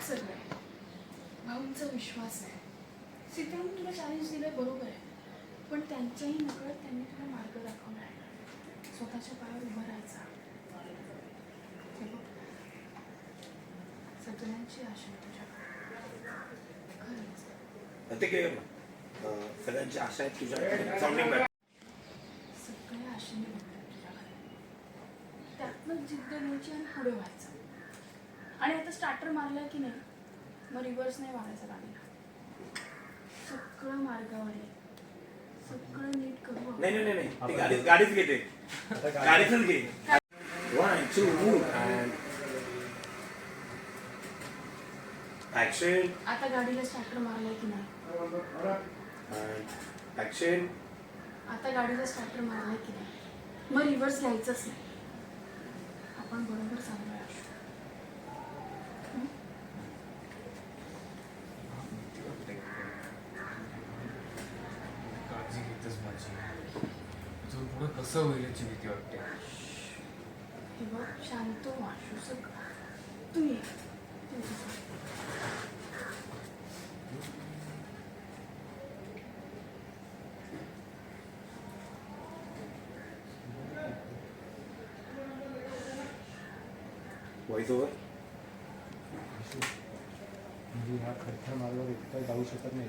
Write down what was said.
आहे भाऊंचा विश्वास आहे. सीताराम तुला चॅलेंज दिलं बरोबर आहे. पण त्यांच्याही नकळत त्यांनी तुला मार्ग दाखवला आहे. स्वतःच्या पायावर उभं राहायचा. सगळ्यांची आशा आहे तुझ्याकडे खरंच. सगळ्यांची आशा आहेत तुझ्या सगळ्या आशेने बघतात तुझ्याकडे त्यातनं जिद्द घ्यायची आणि पुढे व्हायचं. आणि आता स्टार्टर मारला की नाही मग रिव्हर्स नाही मारायचा गाडीला. सगळं मार्गावर आहे. सगळं नीट करू आपण. नाही नाही नाही नाही. ती गाडी गाडीच घेते. गाडीतच घे. वन टू ऍक्शन आता गाडीला स्टार्टर मारलाय की नाही? ऍक्शन आता गाडीला स्टार्टर मारलाय की नाही? मग रिव्हर्स घ्यायचंच नाही. आपण बरोबर चाललोय आशु. हं? काळजी माझी इथून पुढं कसं होईल याची भीती वाटते? हे बघ शांत हो आशु सगळं. तू ये. ओव्हर? म्हणजे ह्या खडतर मार्गावर एकटा जाऊ शकत नाही